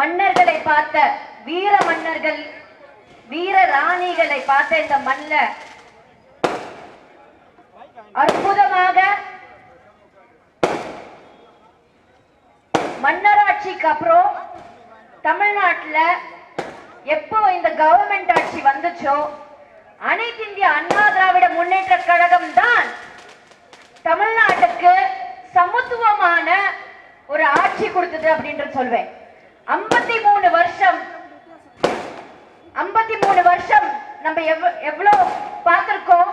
மன்னர்களை பார்த்த வீர மன்னர்கள் வீர ராணிகளை பார்த்த இந்த மண்ணில் அற்புதமாக மன்னராட்சிக்கு அப்புறம் தமிழ்நாட்டில் எப்போ இந்த கவர்மெண்ட் ஆட்சி வந்துச்சோ அனைத்து இந்திய அண்ணா திராவிட முன்னேற்ற கழகம் தான் தமிழ்நாட்டுக்கு சமத்துவமான ஒரு ஆட்சி கொடுத்தது அப்படின்றது சொல்வேன். ஐம்பத்தி மூணு வருஷம். ஐம்பத்தி மூணு வருஷம் நம்ம எவ்வளோ எவ்வளவு பார்த்திருக்கோம்?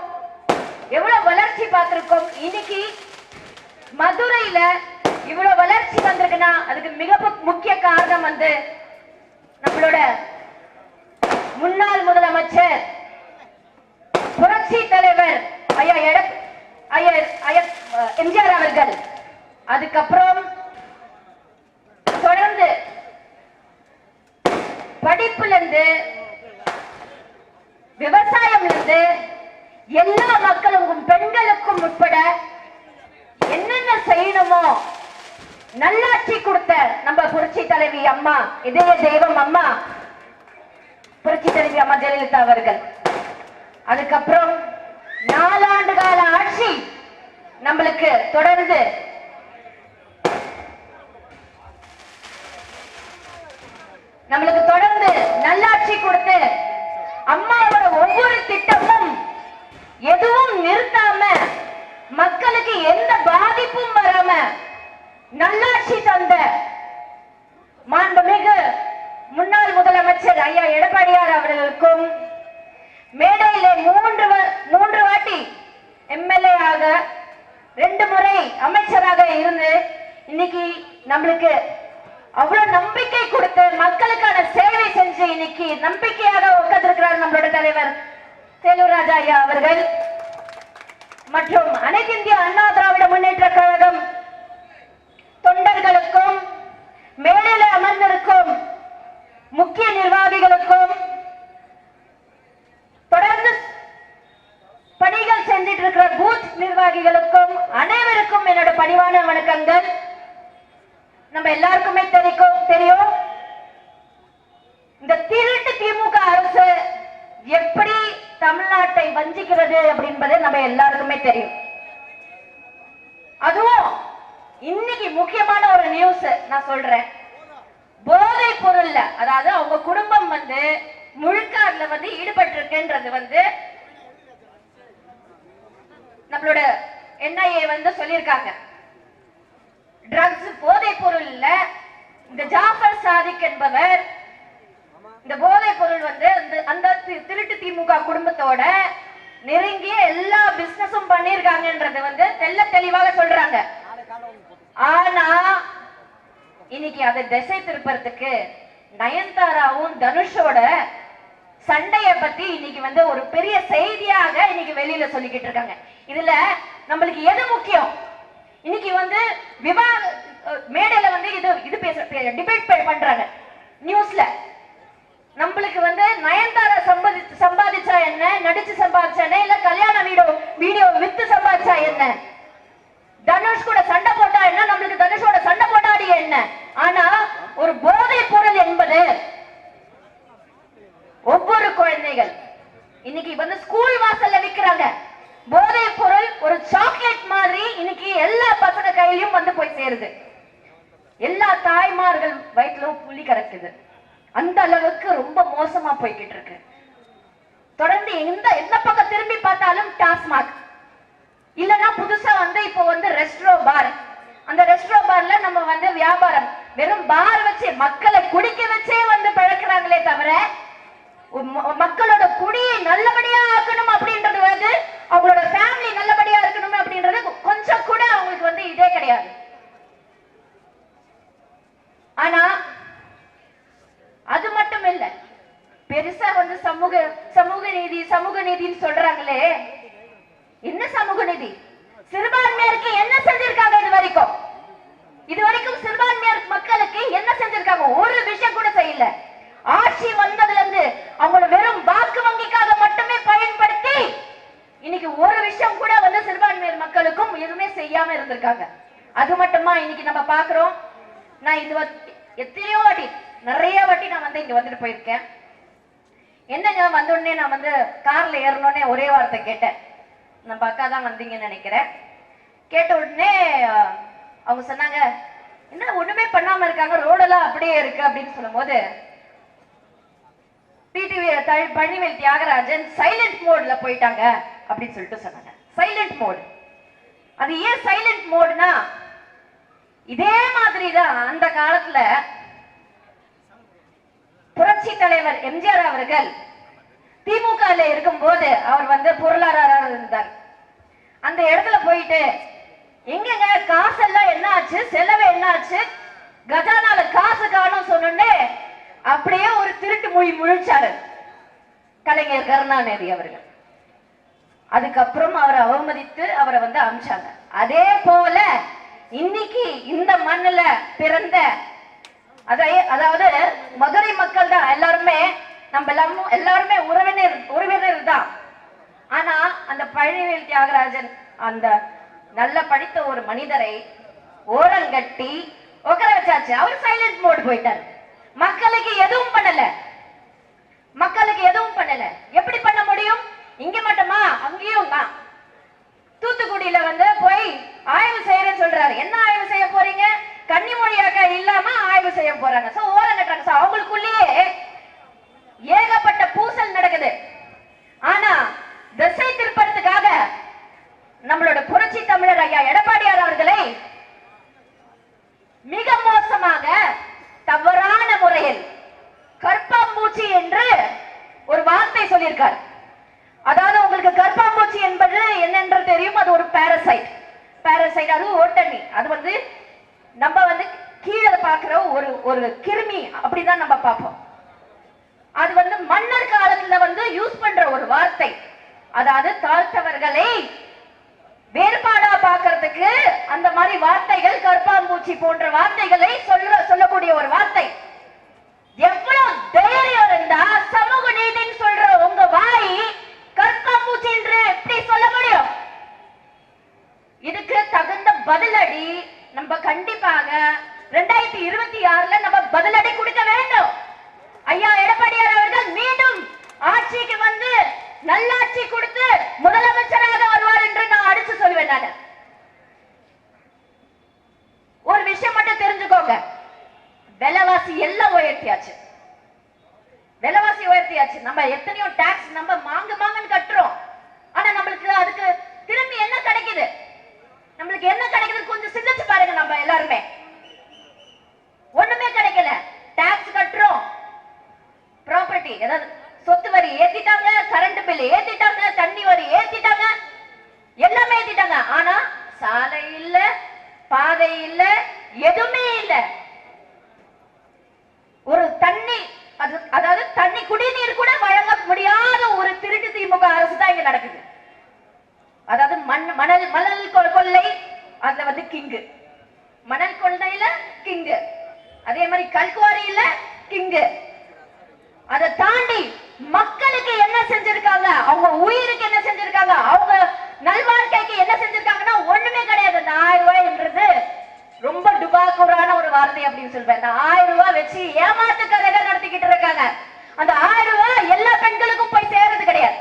எவ்வளவு வளர்ச்சி பார்த்திருக்கோம்? இன்னைக்கு மதுரையில இவ்வளவு வளர்ச்சி வந்திருக்குன்னா அதுக்கு மிக முக்கிய காரணம் வந்து நம்மளோட முன்னாள் முதலமைச்சர் புரட்சி தலைவர் ஐயா எட ஐயா ஐயா எம்ஜிஆர் அவர்கள். அதுக்கப்புறம் தொடர்ந்து படிப்புல இருந்து விவசாயம் இருந்து எல்லா மக்களுக்கும் பெண்களுக்கும் உட்பட என்னென்ன செய்யணுமோ நல்லாட்சி கொடுத்த நம்ம புரட்சி தலைவி அம்மா இதய தெய்வம் அம்மா புரட்சி தலைவி அம்மா ஜெயலலிதா அவர்கள். அதுக்கப்புறம் நாலாண்டு கால ஆட்சி நம்மளுக்கு தொடர்ந்து நம்மளுக்கு தொடர்ந்து நல்லாட்சி கொடுத்து அம்மாவோட ஒவ்வொரு திட்டமும் எதுவும் நிறுத்தாம மக்களுக்கு எந்த பாதிப்பும் வராம நல்லாட்சி தந்த மாண்புமிகு முன்னாள் முதலமைச்சர் ஐயா எடப்பாடியார் அவர்களுக்கும் மேடையிலே மூன்று மூன்று வாட்டி எம்எல்ஏ ஆக ரெண்டு முறை அமைச்சராக இருந்து இன்னைக்கு நம்மளுக்கு அவ்வளவு நம்பிக்கை கொடுத்து மக்களுக்கான சேவை செஞ்சு இன்னைக்கு நம்பிக்கையாக உட்கார்ந்திருக்கிறார் நம்மளோட தலைவர் சேலூர் ராஜா ஐயா அவர்கள். மற்றும் அனைத்து இந்திய அண்ணா திராவிட முன்னேற்ற கழகம் தொண்டர்களுக்கும் மேடையில அமர்ந்திருக்கும் முக்கிய நிர்வாகிகளுக்கும் தொடர்ந்து பணிகள் செஞ்சிட்டு இருக்கிற பூத் நிர்வாகிகளுக்கும் அனைவருக்கும் என்னோட பணிவான வணக்கங்கள். நம்ம எல்லாருக்குமே தெரிக்கும் தெரியும். இந்த திருட்டு திமுக அரசு எப்படி தமிழ்நாட்டை வஞ்சிக்கிறது அப்படின்பது நம்ம எல்லாருக்குமே தெரியும். அதுவும் இன்னைக்கு முக்கியமான ஒரு நியூஸ் நான் சொல்றேன். போதை பொருள்ல அதாவது அவங்க குடும்பம் வந்து முழுக்காடுல வந்து ஈடுபட்டு இருக்குன்றது வந்து நம்மளோட என்ஐஏ வந்து சொல்லியிருக்காங்க. ட்ரக்ஸ் போதை இந்த ஜாஃபர் சாதிக் என்பவர் இந்த போதை பொருள் வந்து அந்த- அந்த திருட்டு திமுக குடும்பத்தோட நெருங்கி எல்லா பிசினஸும் பண்ணிருக்காங்கன்றது வந்து தெல்ல தெளிவாக சொல்றாங்க. ஆனா இன்னைக்கு அதை திசை திருப்பறதுக்கு நயன்தாராவும் தனுஷோட சண்டைய பத்தி இன்னைக்கு வந்து ஒரு பெரிய செய்தியாக இன்னைக்கு வெளியில சொல்லிக்கிட்டு இருக்காங்க. இதுல நம்மளுக்கு எது முக்கியம்? இன்னைக்கு வந்து விவாக மேடையில வந்து இது இது பேச டிபேட் பண்றாங்க. நியூஸ்ல நம்மளுக்கு வந்து நயன்தாரா சம்பாதி சம்பாதிச்சா என்ன? நடிச்சு சம்பாதிச்சா என்ன? இல்ல கல்யாண வீடியோ வீடியோ வித்து சம்பாதிச்சா என்ன? தனுஷ் கூட சண்டை போட்டா என்ன? நம்மளுக்கு தனுஷோட சண்டை போட்டாடி என்ன? ஆனா ஒரு போதை பொருள் என்பது ஒவ்வொரு குழந்தைகள். இன்னைக்கு வந்து ஸ்கூல் வாசல்ல விக்கிறாங்க. போதை பொருள் ஒரு சாக்லேட் மாதிரி இன்னைக்கு எல்லா பசங்க கையிலயும் வந்து போய் சேருது. எல்லா தாய்மார்கள் வயிற்றுல புலி கறக்குது அந்த அளவுக்கு ரொம்ப மோசமா போய்கிட்டு இருக்கு. தொடர்ந்து எந்த எந்த பக்கம் திரும்பி பார்த்தாலும் டாஸ்மாக். இல்லைன்னா புதுசா வந்து இப்போ வந்து ரெஸ்ட்ரோ பார். அந்த ரெஸ்ட்ரோ பார்ல நம்ம வந்து வியாபாரம். வெறும் பார் வச்சு மக்களை குடிக்க வச்சே வந்து பழக்கிறாங்களே தவிர மக்களோட குடியை நல்லபடியா ஆக்கணும் அப்படின்றது வந்து அவங்களோட ஃபேமிலி நல்லபடியா இருக்கணும் அப்படின்றது கொஞ்சம் கூட அவங்களுக்கு வந்து இதே கிடையாது. ஆனா அது மட்டும் இல்ல பெருசா வந்து சமூக சமூக நீதி சமூக நீதின்னு சொல்றாங்களே. என்ன சமூக நீதி? சிறுபான்மையருக்கு என்ன செஞ்சிருக்காங்க இது வரைக்கும்? இது வரைக்கும் சிறுபான்மையர் மக்களுக்கு என்ன செஞ்சிருக்காங்க? ஒரு விஷயம் கூட செய்யல. ஆட்சி வந்ததுல இருந்து அவங்கள வெறும் வாக்கு வங்கிக்காக மட்டுமே பயன்படுத்தி இன்னைக்கு ஒரு விஷயம் கூட வந்து சிறுபான்மையர் மக்களுக்கும் எதுவுமே செய்யாம இருந்திருக்காங்க. அது மட்டுமா இன்னைக்கு நம்ம பாக்குறோம் நான் இது எத்தனையோ வாட்டி நிறைய வாட்டி நான் வந்து இங்க வந்துட்டு போயிருக்கேன். என்னங்க வந்த உடனே நான் வந்து கார்ல ஏறணும்னே ஒரே வார்த்தை கேட்டேன். நம்ம அக்கா தான் வந்தீங்கன்னு நினைக்கிறேன். கேட்ட உடனே அவங்க சொன்னாங்க என்ன ஒண்ணுமே பண்ணாம இருக்காங்க ரோடெல்லாம் அப்படியே இருக்கு அப்படின்னு சொல்லும்போது பிடிவி பழனிவேல் தியாகராஜன் சைலண்ட் மோட்ல போயிட்டாங்க அப்படின்னு சொல்லிட்டு சொன்னாங்க. சைலண்ட் மோட் அது ஏன் சைலண்ட் மோட்னா இதே மாதிரிதான் அந்த காலத்துல புரட்சி தலைவர் எம்ஜிஆர் அவர்கள் திமுக இருக்கும்போது அவர் வந்து பொருளாதார இருந்தார். அந்த இடத்துல போயிட்டு எங்கங்க காசெல்லாம் என்ன ஆச்சு செலவு என்ன ஆச்சு கஜானால காசு காணும் சொன்னே அப்படியே ஒரு திருட்டு மொழி முழிச்சாரு கலைஞர் கருணாநிதி அவர்கள். அதுக்கப்புறம் அவரை அவமதித்து அவரை வந்து அமிச்சாங்க. அதே போல இன்னைக்கு இந்த மண்ணுல பிறந்த அதை அதாவது மதுரை மக்கள் தான் எல்லாருமே நம்ம எல்லாரும் எல்லாருமே உறவினர் உறவினர் தான். ஆனா அந்த பழனிவேல் தியாகராஜன் அந்த நல்ல படித்த ஒரு மனிதரை ஓரங்கட்டி உட்கார வச்சாச்சு அவர் சைலண்ட் மோட் போயிட்டார். மக்களுக்கு எதுவும் பண்ணல. மக்களுக்கு எதுவும் பண்ணல. எப்படி பண்ண முடியும்? இங்க மட்டுமா? அங்கேயும் தான் தூத்துக்குடியில வந்து போய் ஆய்வு செய்யறேன்னு சொல்றாரு என்ன ஆய்வு செய்ய போறீங்க கன்னிமொழியாக்க இல்லாம ஆய்வு செய்ய போறாங்க சோ ஓரம் கட்டுறாங்க சோ அவங்களுக்குள்ளேயே ஏகப்பட்ட பூசல் நடக்குது ஆனா திசை திருப்பறதுக்காக நம்மளோட புரட்சி தமிழர் ஐயா எடப்பாடியார் அவர்களை மிக மோசமாக தவறான முறையில் கற்பாம்பூச்சி என்று ஒரு வார்த்தை சொல்லியிருக்கார் அதாவது உங்களுக்கு கர்ப்பாம்பூச்சி என்பது என்னென்று தெரியும் அது ஒரு பாரசைட் சைடு அதுவும் ஓட்டணி அது வந்து நம்ம வந்து கீழே பார்க்குற ஒரு ஒரு கிருமி. அப்படிதான் நம்ம பார்ப்போம். அது வந்து மன்னர் காலத்துல வந்து யூஸ் பண்ற ஒரு வார்த்தை. அதாவது தாழ்த்தவர்களை வேறுபாடா பாக்குறதுக்கு அந்த மாதிரி வார்த்தைகள் கற்பாம்பூச்சி போன்ற வார்த்தைகளை சொல்ற சொல்லக்கூடிய ஒரு வார்த்தை. எவ்வளவு தைரியம் இருந்தா சமூக நீதின்னு சொல்ற உங்க வாய் கற்பாம்பூச்சி என்று எப்படி சொல்ல முடியும்? இதுக்கு நம்ம கண்டிப்பாக ரெண்டாயிரத்தி இருபத்தி ஆறுல நம்ம பதிலடி கொடுக்க வேண்டும். ஐயா எடப்பாடியார் அவர்கள் மீண்டும் ஆட்சிக்கு வந்து நல்லாட்சி கொடுத்து முதலமைச்சராக வருவார் என்று நான் அடிச்சு சொல்லுவேன் நான். ஒரு விஷயம் மட்டும் தெரிஞ்சுக்கோங்க. விலைவாசி எல்லாம் உயர்த்தியாச்சு. விலைவாசி உயர்த்தியாச்சு. நம்ம எத்தனையோ டாக்ஸ் நம்ம மாங்கு மாங்கன்னு கட்டுறோம். ஆனா நம்மளுக்கு அதுக்கு திரும்பி என்ன கிடைக்குது நம்மளுக்கு என்ன கிடைக்குது கொஞ்சம் சிந்திச்சு பாருங்க நம்ம எல்லாருமே ஒண்ணுமே கிடைக்கல. டாக்ஸ் கட்டுறோம். ப்ராப்பர்ட்டி ஏதாவது சொத்து வரி ஏத்திட்டாங்க கரண்ட் பில் ஏத்திட்டாங்க தண்ணி வரி ஏத்திட்டாங்க எல்லாமே ஏத்திட்டாங்க. ஆனா சாலை இல்ல பாதை இல்ல எதுவுமே இல்ல. ஒரு தண்ணி அது அதாவது தண்ணி குடிநீர் கூட வழங்க முடியாத ஒரு திருட்டு திமுக அரசு தான் இங்க நடக்குது. அதாவது மண் மணல் மணல் கொள்ளை அதுல வந்து கிங்கு. மணல் கொள்ளையில கிங்கு. அதே மாதிரி கல்குவாரியில கிங்கு. அதை தாண்டி மக்களுக்கு என்ன செஞ்சிருக்காங்க? அவங்க உயிருக்கு என்ன செஞ்சிருக்காங்க? அவங்க நல்வாழ்க்கைக்கு என்ன செஞ்சிருக்காங்கன்னா ஒண்ணுமே கிடையாது. இந்த ஆயிரம் ரூபாய்ன்றது ரொம்ப டுபாக்கூரான ஒரு வார்த்தை அப்படின்னு சொல்வேன். அந்த ஆயிரம் ரூபாய் வச்சு ஏமாத்து கதைகள் நடத்திக்கிட்டு இருக்காங்க. அந்த ஆயிரம் ரூபாய் எல்லா பெண்களுக்கும் போய் சேர்றது கிடையாது.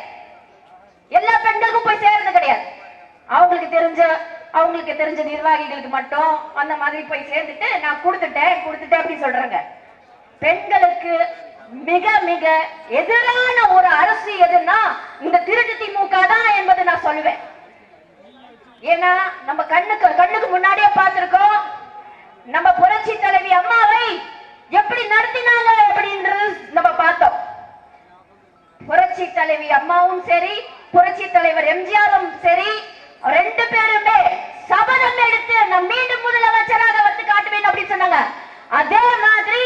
எல்லா பெண்களுக்கும் போய் சேர்றது கிடையாது. அவங்களுக்கு தெரிஞ்ச அவங்களுக்கு தெரிஞ்ச நிர்வாகிகளுக்கு மட்டும் அந்த மாதிரி போய் சேர்ந்துட்டு நான் கொடுத்துட்டேன் கொடுத்துட்டேன் அப்படின்னு சொல்றாங்க. பெண்களுக்கு மிக மிக எதிரான ஒரு அரசு எதுன்னா இந்த திருட்டு திமுக தான் என்பதை நான் சொல்லுவேன். ஏன்னா நம்ம கண்ணுக்கு கண்ணுக்கு முன்னாடியே பார்த்திருக்கோம். நம்ம புரட்சி தலைவி அம்மாவை எப்படி நடத்தினாங்க அப்படின்றது நம்ம பார்த்தோம். புரட்சி தலைவி அம்மாவும் சரி புரட்சி தலைவர் எம்ஜிஆரும் சரி ரெண்டு பேருமே சபதம் எடுத்து நான் மீண்டும் முதலமைச்சராக வந்து காட்டுவேன் அப்படின்னு சொன்னாங்க அதே மாதிரி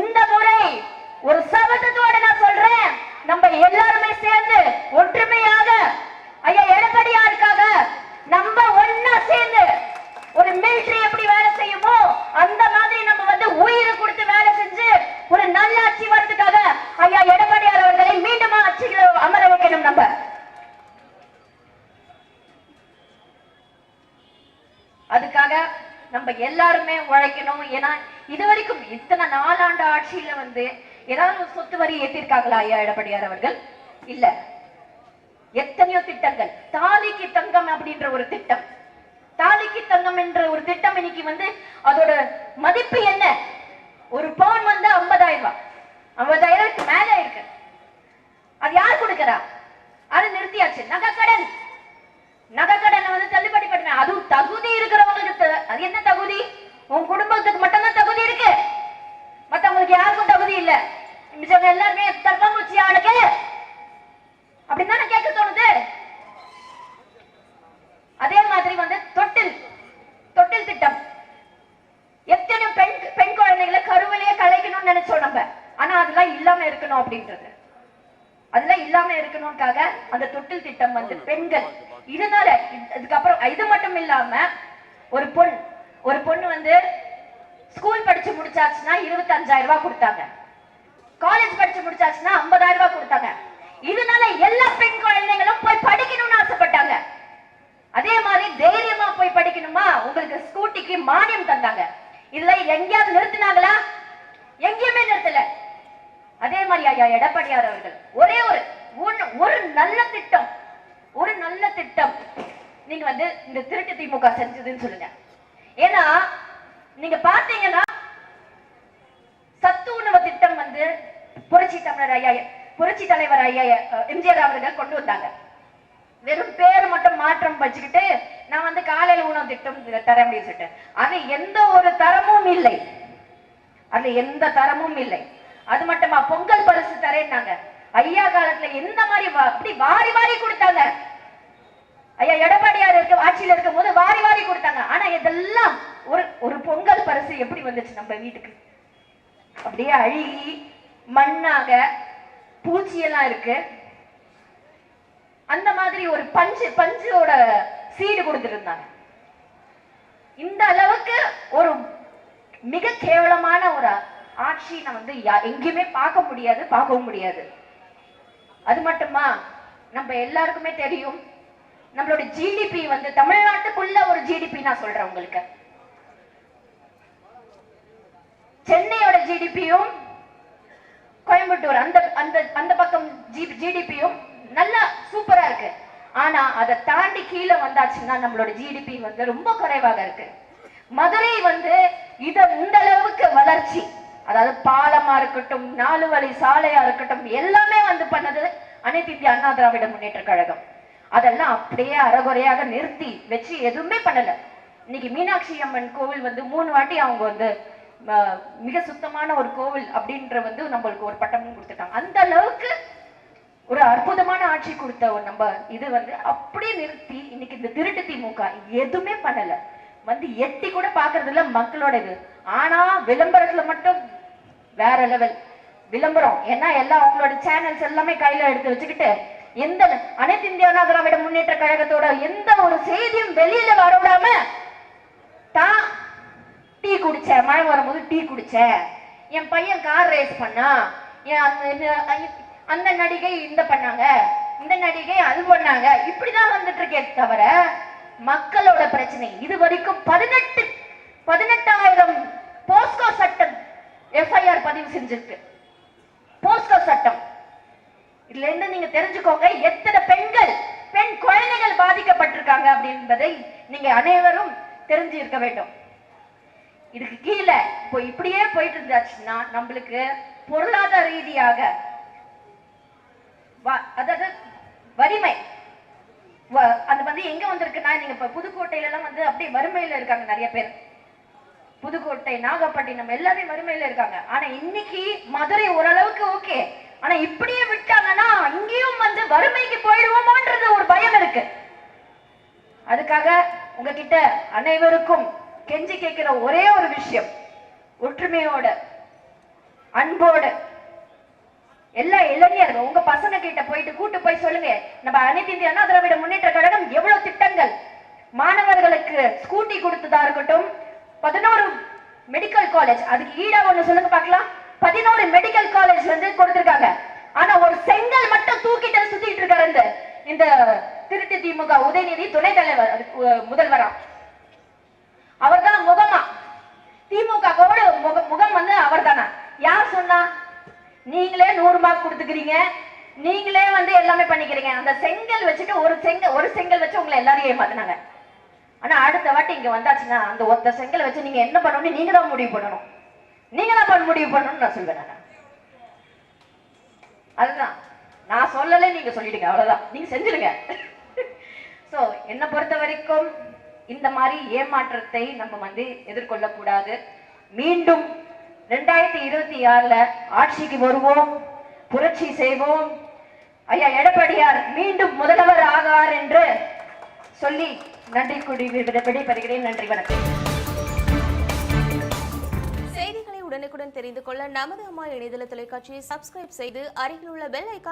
இந்த முறை ஒரு சபதத்தோட நான் சொல்றேன் நம்ம எல்லாருமே சேர்ந்து ஒற்றுமையாக ஐயா எடப்பாடியாருக்காக நம்ம ஒண்ணா சேர்ந்து ஒரு மிலிட்டரி எப்படி வேலை செய்யுமோ அந்த மாதிரி நம்ம வந்து உயிரை கொடுத்து வேலை செஞ்சு ஒரு நல்ல ஆட்சி வரதுக்காக ஐயா எடப்பாடியார் அவர்களை மீண்டும் ஆட்சியில் அமர வைக்கணும் நம்ம அதுக்காக நம்ம எல்லாருமே உழைக்கணும். ஏன்னா இது வரைக்கும் இத்தனை நாலாண்டு ஆட்சியில வந்து ஏதாவது சொத்து வரி ஏத்திருக்காங்களா ஐயா எடப்பாடியார் அவர்கள்? இல்ல. எத்தனையோ திட்டங்கள். தாலிக்கு தங்கம் அப்படின்ற ஒரு திட்டம். தாலிக்கு தங்கம் என்ற ஒரு திட்டம் இன்னைக்கு வந்து அதோட மதிப்பு என்ன? ஒரு பவுன் வந்து ஐம்பதாயிரம் ரூபாய். ஐம்பதாயிரத்துக்கு மேல இருக்கு. அது யார் கொடுக்கறா? அது நிறுத்தியாச்சு. நகை கடன் வந்து தள்ளுபடி பண்ணுவேன் அதுவும் தகுதி இருக்கிறவங்களுக்கு த- அது என்ன தகுதி உன் குடும்பத்துக்கு மட்டும்தான் தகுதி இருக்கு மத்தவங்களுக்கு யாருக்கும் தகுதி இல்ல மிச்சவங்க எல்லாருமே தர்மமுச்சி ஆளுக்கு அப்படின்னு தானே கேட்க தோணுது அதே மாதிரி வந்து தொட்டில் தொட்டில் திட்டம் எத்தனை பெண் பெண் குழந்தைகளை கருவிலேயே கலைக்கணும்னு நினைச்சோம் நம்ம ஆனா அதெல்லாம் இல்லாம இருக்கணும் அப்படின்றது அதெல்லாம் இல்லாம இருக்கணும்காக அந்த தொட்டில் திட்டம் வந்து பெண்கள். இதனால இது- அதுக்கப்புறம் இது மட்டும் இல்லாம ஒரு பொண் ஒரு பொண்ணு வந்து ஸ்கூல் படிச்சு முடிச்சாச்சுன்னா இருபத்தஞ்சாயிரம் ரூபாய் கொடுத்தாங்க. காலேஜ் படிச்சு முடிச்சாச்சுன்னா ஐம்பதாயிரம் ரூபாய் கொடுத்தாங்க. இதனால எல்லா பெண் குழந்தைகளும் போய் படிக்கணும்னு ஆசைப்பட்டாங்க. அதே மாதிரி தைரியமா போய் படிக்கணுமா? உங்களுக்கு ஸ்கூட்டிக்கு மானியம் தந்தாங்க. இதுல எங்கேயாவது நிறுத்தினாங்களா? எங்கேயுமே நிறுத்தல. அதே மாதிரி ஐயா எடப்பாடியார் அவர்கள் ஒரே ஒரு ஒரு நல்ல திட்டம். ஒரு நல்ல திட்டம். நீங்க வந்து இந்த திருட்டு திமுக செஞ்சதுன்னு சொல்லுங்க. ஏன்னா நீங்க பாத்தீங்கன்னா சத்து உணவு திட்டம் வந்து புரட்சி தமிழர் ஐயா புரட்சி தலைவர் ஐயா எம்ஜிஆர் அவர்கள் கொண்டு வந்தாங்க. வெறும் பேர் மட்டும் மாற்றம் வச்சுக்கிட்டு நான் வந்து காலையில உணவு திட்டம் தரேன் அப்படின்னு சொல்லிட்டு. அது எந்த ஒரு தரமும் இல்லை. அதுல எந்த தரமும் இல்லை. அது மட்டுமா பொங்கல் பரிசு தரேன்னாங்க. ஐயா காலத்துல எந்த மாதிரி வா- அப்படி வாரி வாரி கொடுத்தாங்க. ஐயா எடப்பாடியார் இருக்க ஆட்சியில இருக்கும் போது வாரி வாரி கொடுத்தாங்க. ஆனா இதெல்லாம் ஒரு ஒரு பொங்கல் பரிசு எப்படி வந்துச்சு நம்ம வீட்டுக்கு? அப்படியே அழுகி மண்ணாக பூச்சியெல்லாம் இருக்கு. அந்த மாதிரி ஒரு பஞ்சு பஞ்சோட சீடு கொடுத்துருந்தாங்க. இந்த அளவுக்கு ஒரு மிக கேவலமான ஒரு ஆட்சி நான் வந்து யா- எங்கேயுமே பார்க்க முடியாது பார்க்கவும் முடியாது. அது மட்டுமா? நம்ம எல்லாருக்குமே தெரியும். நம்மளோட ஜிடிபி வந்து தமிழ்நாட்டுக்குள்ள ஒரு ஜிடிபி நான் சொல்றேன் உங்களுக்கு. சென்னையோட ஜிடிபியும் கோயம்புத்தூர் அந்த அந்த அந்த பக்கம் ஜிடிபியும் நல்லா சூப்பரா இருக்கு. ஆனா அதை தாண்டி கீழே வந்தாச்சுன்னா நம்மளோட ஜிடிபி வந்து ரொம்ப குறைவாக இருக்கு. மதுரை வந்து இத இந்த அளவுக்கு வளர்ச்சி. அதாவது பாலமா இருக்கட்டும் நாலு வழி சாலையா இருக்கட்டும் எல்லாமே வந்து பண்ணது அனைத்து இந்திய அண்ணா திராவிட முன்னேற்ற கழகம். அதெல்லாம் அப்படியே அறகுறையாக நிறுத்தி வச்சு எதுவுமே பண்ணல. இன்னைக்கு மீனாட்சி அம்மன் கோவில் வந்து மூணு வாட்டி அவங்க வந்து ம- மிக சுத்தமான ஒரு கோவில் அப்படின்ற வந்து நம்மளுக்கு ஒரு பட்டமும் கொடுத்துட்டாங்க. அந்த அளவுக்கு ஒரு அற்புதமான ஆட்சி கொடுத்த ஒரு நம்ம இது வந்து அப்படியே நிறுத்தி இன்னைக்கு இந்த திருட்டு திமுக எதுவுமே பண்ணல. வந்து எட்டி கூட பாக்குறது இல்ல மக்களோட இது ஆனா விளம்பரத்துல மட்டும் வேற லெவல் விளம்பரம். ஏன்னா எல்லாம் அவங்களோட சேனல்ஸ் எல்லாமே கையில எடுத்து வச்சுக்கிட்டு எந்த அனைத்து இந்திய அண்ணா திராவிட முன்னேற்ற கழகத்தோட எந்த ஒரு செய்தியும் வெளியில வரவிடாம தான் டீ குடிச்ச மழை வரும்போது டீ குடிச்ச என் பையன் கார் ரேஸ் பண்ணா அந்த அந்த நடிகை இந்த பண்ணாங்க இந்த நடிகை அது பண்ணாங்க இப்படிதான் வந்துட்டு இருக்கே தவிர மக்களோட பிரச்சனை. இது வரைக்கும் பதினெட்டு பதினெட்டாயிரம் போஸ்கோ சட்டம் எஃப்ஐஆர் பதிவு செஞ்சிருக்கு. போஸ்கோ சட்டம். இதுல இருந்து நீங்க தெரிஞ்சுக்கோங்க எத்தனை பெண்கள் பெண் குழந்தைகள் பாதிக்கப்பட்டிருக்காங்க அப்படின்பதை நீங்க அனைவரும் தெரிஞ்சு இருக்க வேண்டும். இதுக்கு கீழே இப்போ இப்படியே போயிட்டு இருந்தாச்சுன்னா நம்மளுக்கு பொருளாதார ரீதியாக வ- அதாவது வறுமை அது வந்து எங்க வந்திருக்குன்னா நீங்க இப்ப புதுக்கோட்டையில எல்லாம் வந்து அப்படியே வறுமையில இருக்காங்க நிறைய பேர். புதுக்கோட்டை நாகப்பட்டினம் எல்லாமே வறுமையில இருக்காங்க. ஆனா இன்னைக்கு மதுரை ஓரளவுக்கு ஓகே ஆனா இப்படியே விட்டாங்கன்னா இங்கேயும் வந்து வறுமைக்கு போயிடுவோமோன்றது ஒரு பயம் இருக்கு. அதுக்காக உங்ககிட்ட அனைவருக்கும் கெஞ்சி கேட்கிற ஒரே ஒரு விஷயம். ஒற்றுமையோட அன்போடு. எல்லா இளைஞர்கள் உங்க பசங்க கிட்ட போயிட்டு கூட்டு போய் சொல்லுங்க. நம்ம அனைத்து இந்திய அண்ணா திராவிட முன்னேற்ற கழகம் எவ்வளவு திட்டங்கள்? மாணவர்களுக்கு ஸ்கூட்டி கொடுத்ததா இருக்கட்டும் பதினோரு மெடிக்கல் காலேஜ் அதுக்கு ஈடா ஒண்ணு சொல்லுங்க பார்க்கலாம். பதினோரு மெடிக்கல் காலேஜ் வந்து கொடுத்திருக்காங்க. ஆனா ஒரு செங்கல் மட்டும் தூக்கிட்டு சுத்திட்டு இருக்காரு இந்த இந்த திருட்டு திமுக உதயநிதி துணைத் தலைவர் முதல்வரா அவர் தான் அவர்தான் முகமா. திமுக முகம் வந்து அவர்தானா? யார் சொன்னா? நீங்களே நூறு மார்க் கொடுத்துக்கிறீங்க. நீங்களே வந்து எல்லாமே பண்ணிக்கிறீங்க. அந்த செங்கல் வச்சுட்டு ஒரு செங்கல் ஒரு செங்கல் வச்சு உங்களை எல்லாரையும் ஏமாத்தினாங்க. ஆனா அடுத்த வாட்டி இங்க வந்தாச்சுன்னா அந்த ஒத்த செங்கல் வச்சு நீங்க என்ன பண்ணணும் நீங்க தான் முடிவு பண்ணணும். நீங்க தான் பண்ண முடிவு பண்ணணும்னு நான் சொல்வேன் நான். அதுதான். நான் சொல்லல நீங்க சொல்லிடுங்க. அவ்வளவுதான். நீங்க செஞ்சிடுங்க. சோ என்னை பொறுத்த வரைக்கும் இந்த மாதிரி ஏமாற்றத்தை நம்ம வந்து எதிர்கொள்ள கூடாது மீண்டும் ரெண்டாயிரத்தி இருபத்தி ஆறுல ஆட்சிக்கு வருவோம் புரட்சி செய்வோம். ஐயா எடப்பாடியார் மீண்டும் முதல்வர் ஆகார் என்று சொல்லி நன்றி கூடி விடைபெறுகிறேன். நன்றி வணக்கம். செய்திகளை உடனுக்குடன் தெரிந்து கொள்ள நமது அம்மா இணையதள தொலைக்காட்சியை சப்ஸ்கிரைப் செய்து அருகில் உள்ள பெல் ஐக்கான்